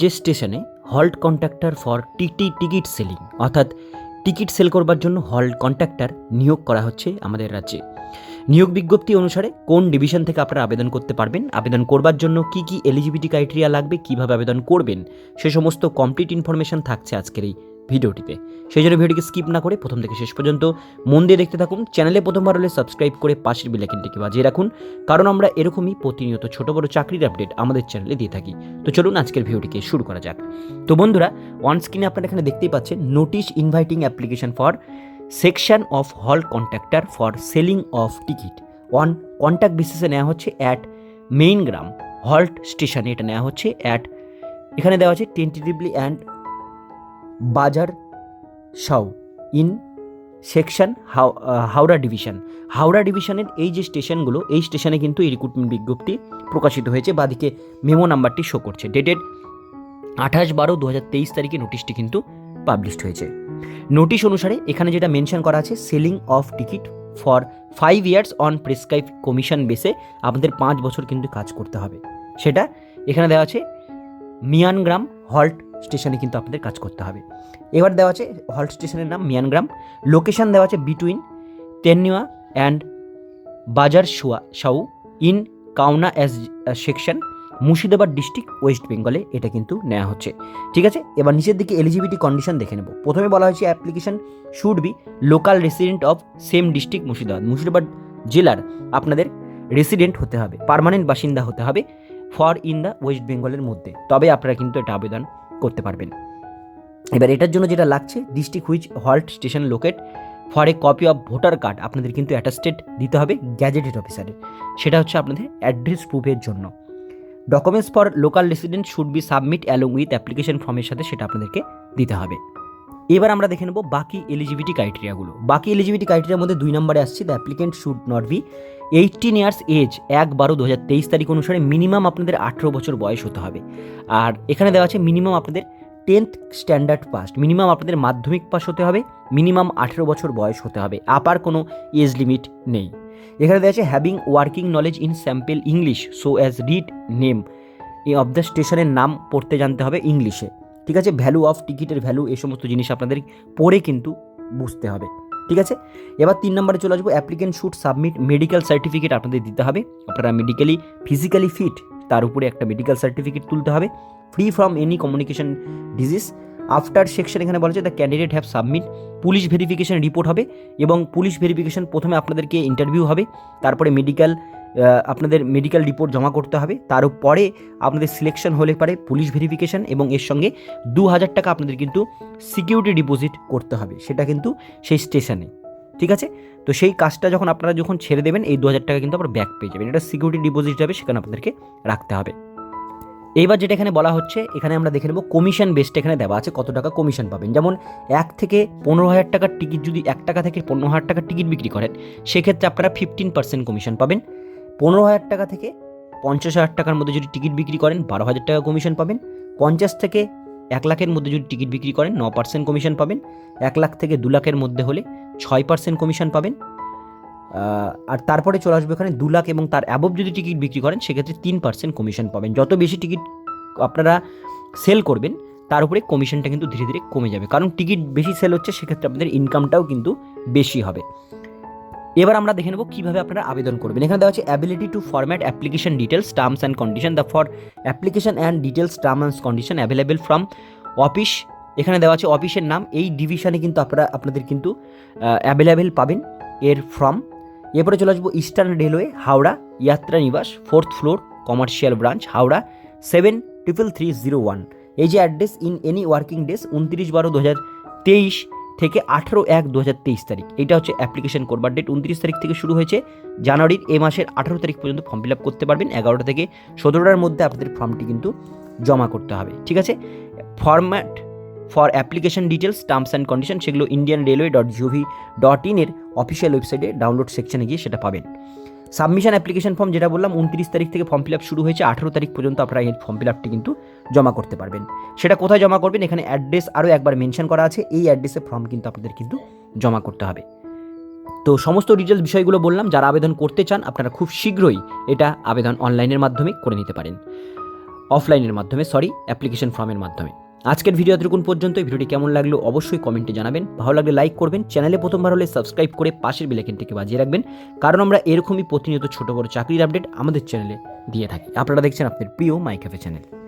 রাজ্যের স্টেশনে halt contractor for TT ticket selling, অর্থাৎ টিকিট সেল করবার জন্য হল্ট কন্ট্রাক্টর নিয়োগ করা হচ্ছে আমাদের রাজ্যে। নিয়োগ বিজ্ঞপ্তি অনুসারে কোন ডিভিশন থেকে আপনারা আবেদন করতে পারবেন, আবেদন করবার জন্য কি কি এলিজিবিলিটি ক্রাইটেরিয়া লাগবে, কীভাবে আবেদন করবেন, সে সমস্ত কমপ্লিট ইনফরমেশন থাকছে আজকের এই ভিডিওটিতে। সেই জন্য ভিডিওটিকে স্কিপ না করে প্রথম থেকে শেষ পর্যন্ত মন দিয়ে দেখতে থাকুন। চ্যানেলে প্রথমবার হলে সাবস্ক্রাইব করে পাশের বিলাকিনটিকে বাজিয়ে রাখুন। কারণ আমরা এরকমই প্রতিনিয়ত ছোট বড় চাকরির আপডেট আমাদের চ্যানেলে দিয়ে থাকি। তো চলুন আজকের ভিডিওটিকে শুরু করা যাক। তো বন্ধুরা অন স্ক্রিনে আপনারা এখানে দেখতেই পাচ্ছেন notice inviting application for section of hall contractor for selling of ticket on contact বেসিসে নেওয়া হচ্ছে অ্যাট মেইন গ্রাম হল্ট স্টেশনে এটা নেওয়া হচ্ছে অ্যাট এখানে দেওয়া আছে টেন্টেটিভলি অ্যান্ড বাজার, Sau, in, section Howrah division. Howrah ডিভিশনের এই যে স্টেশনগুলো, এই স্টেশনে কিন্তু এই রিক্রুটমেন্ট বিজ্ঞপ্তি প্রকাশিত হয়েছে। বাদিকে মেমো নাম্বারটি শো করছে। ডেটেড আঠাশ বারো দু হাজার তেইশ তারিখে নোটিশটি কিন্তু পাবলিশড হয়েছে। নোটিশ অনুসারে এখানে যেটা মেনশন করা আছে selling of ticket for five years on prescribe commission বেসে আমাদের পাঁচ বছর কিন্তু কাজ করতে হবে। সেটা এখানে দেওয়া আছে, মিয়ানগ্রাম হল্ট স্টেশনে কিন্তু আপনাদের কাজ করতে হবে। এবার দেওয়া আছে হল্ট স্টেশনের নাম মিয়ানগ্রাম। লোকেশন দেওয়া আছে বিটুইন তেন্নুয়া অ্যান্ড বাজার শুয়া সাউ in কাউনা as section Murshidabad district West বেঙ্গলে এটা কিন্তু নেওয়া হচ্ছে। ঠিক আছে? এবার নিচের দিকে এলিজিবিলিটি কন্ডিশন দেখে নেব। প্রথমে বলা হয়েছে application should be local resident of same district Murshidabad. Murshidabad জেলার আপনাদের রেসিডেন্ট হতে হবে পার্মানেন্ট বাসিন্দা হতে হবে ফর ইন দ্য ওয়েস্ট বেঙ্গলের মধ্যে। তবে আপনারা কিন্তু এটা আবেদন করতে পারবেন। এবার এটার জন্য যেটা লাগছে district which halt station locate for a copy of voter card আপনাদের কিন্তু অ্যাটাস্টেড দিতে হবে গ্যাজেটেড অফিসারের সেটা হচ্ছে আপনাদের অ্যাড্রেস প্রুফের জন্য। Documents for local resident should be submit along with application ফর্মের সাথে সেটা আপনাদেরকে দিতে হবে। এবার আমরা দেখে নেব বাকি এলিজিবিলিটি ক্রাইটেরিয়াগুলো বাকি এলিজিবিলিটি ক্রাইটেরিয়ার মধ্যে দুই নম্বরে আসছে the applicant should not be eighteen years age এক বারো দু হাজার তেইশ তারিখ অনুসারে মিনিমাম আপনাদের আঠেরো বছর বয়স হতে হবে। আর এখানে দেওয়া আছে মিনিমাম আপনাদের টেন্থ স্ট্যান্ডার্ড পাস মিনিমাম আপনাদের মাধ্যমিক পাস হতে হবে মিনিমাম আঠেরো বছর বয়স হতে হবে আপার কোনো এজ লিমিট নেই। এখানে দেওয়া আছে having working knowledge in sample English so as read name of the স্টেশনের নাম পড়তে জানতে হবে ইংলিশে ঠিক আছে? ভ্যালু অফ টিকিটের ভ্যালু এই সমস্ত জিনিস আপনাদের পড়ে কিন্তু বুঝতে হবে। ঠিক আছে? এবার তিন নম্বরে চলে আসব। Applicant should submit medical certificate আপনাদের দিতে হবে। আপনারা মেডিকেলি ফিজিক্যালি ফিট তার উপরে একটা মেডিকেল সার্টিফিকেট তুলতে হবে। Free from any communication disease after section এখানে বলা হচ্ছে the candidate have submit police verification report হবে এবং পুলিশ ভেরিফিকেশন প্রথমে আপনাদেরকে ইন্টারভিউ হবে। তারপরে মেডিকেল আপনাদের মেডিকেল রিপোর্ট জমা করতে হবে। তার পরে আপনাদের সিলেকশন হলে পারে পুলিশ ভেরিফিকেশন এবং এর সঙ্গে দু হাজার টাকা আপনাদের কিন্তু সিকিউরিটি ডিপোজিট করতে হবে। সেটা কিন্তু সেই স্টেশনে ঠিক আছে? তো সেই কাজটা যখন আপনারা যখন ছেড়ে দেবেন, এই দু হাজার টাকা কিন্তু আপনার ব্যাক পেয়ে যাবেন। এটা সিকিউরিটি ডিপোজিট হবে সেখানে আপনাদেরকে রাখতে হবে। এইবার যেটা এখানে বলা হচ্ছে, এখানে আমরা দেখে নেব কমিশন বেসটা এখানে দেওয়া আছে কত টাকা কমিশন পাবেন। যেমন এক থেকে পনেরো হাজার টাকার টিকিট যদি এক টাকা থেকে পনেরো হাজার টাকার টিকিট বিক্রি করেন, সেক্ষেত্রে আপনারা ফিফটিন পার্সেন্ট কমিশন পাবেন। পনেরো হাজার টাকা থেকে পঞ্চাশ হাজার টাকার মধ্যে যদি টিকিট বিক্রি করেন, বারো হাজার টাকা কমিশন পাবেন। পঞ্চাশ থেকে এক লাখের মধ্যে যদি টিকিট বিক্রি করেন ন পার্সেন্ট কমিশন পাবেন। এক লাখ থেকে দু লাখের মধ্যে হলে ছয় পার্সেন্ট কমিশন পাবেন। আর তারপরে চলে আসবে এখানে দু লাখ এবং তার অ্যাবভ যদি টিকিট বিক্রি করেন, সেক্ষেত্রে তিন পার্সেন্ট কমিশন পাবেন। যত বেশি টিকিট আপনারা সেল করবেন, তার উপরে কমিশনটা কিন্তু ধীরে ধীরে কমে যাবে। কারণ টিকিট বেশি সেল হচ্ছে, সেক্ষেত্রে আপনাদের ইনকামটাও কিন্তু বেশি হবে। এবার আমরা দেখে নেব কীভাবে আপনারা আবেদন করবেন। এখানে দেওয়া আছে ability to format application details terms and condition the for application and details term and condition available from office এখানে দেওয়া আছে অফিসের নাম, এই ডিভিশনে কিন্তু আপনারা, আপনাদের কিন্তু অ্যাভেলেবেল পাবেন এর ফ্রম এরপরে চলে আসব eastern railway Howrah Yatri Niwas fourth floor commercial branch Howrah seven triple three zero one এই যে address in any working days উনত্রিশ বারো দু হাজার তেইশ। থেকে আঠেরো এক দু তারিখ। এটা হচ্ছে অ্যাপ্লিকেশন করবার ডেট উনত্রিশ তারিখ থেকে শুরু হয়েছে। জানুয়ারির এ মাসের আঠেরো তারিখ পর্যন্ত ফর্ম ফিল আপ করতে পারবেন। এগারোটা থেকে সতেরোটার মধ্যে আপনাদের ফর্মটি কিন্তু জমা করতে হবে। ঠিক আছে? Format for application details terms and condition সেগুলো Indian railway dot G O V dot ইনের অফিসিয়াল ওয়েবসাইটে ডাউনলোড সেকশনে গিয়ে সেটা পাবেন। সাবমিশন অ্যাপ্লিকেশন ফর্ম যেটা বললাম, উনত্রিশ তারিখ থেকে ফর্ম ফিল আপ শুরু হয়েছে, আঠেরো তারিখ পর্যন্ত আপনারা এই ফর্ম ফিল আপটি কিন্তু জমা করতে পারবেন। সেটা কোথায় জমা করবেন? এখানে অ্যাড্রেস আরও একবার মেনশন করা আছে, এই অ্যাড্রেসে ফর্ম কিন্তু আপনাদের কিন্তু জমা করতে হবে। তো সমস্ত ডিটেলস বিষয়গুলো বললাম, যারা আবেদন করতে চান, আপনারা খুব শীঘ্রই এটা আবেদন অনলাইনের মাধ্যমে করে নিতে পারেন। অফলাইনের মাধ্যমে সরি অ্যাপ্লিকেশন ফর্মের মাধ্যমে। আজকের ভিডিও এতটুকুন পর্যন্ত ভিডিওটি কেমন লাগল অবশ্যই কমেন্টে জানাবেন। ভালো লাগলে লাইক করবেন। চ্যানেলে প্রথমবার হলে সাবস্ক্রাইব করে পাশের বিলেকেনটিকে বাজিয়ে রাখবেন। কারণ আমরা এরকমই প্রতিনিয়ত ছোট বড় চাকরির আপডেট আমাদের চ্যানেলে দিয়ে থাকি। আপনারা দেখছেন আপনার প্রিয় মাইক্যাফে চ্যানেল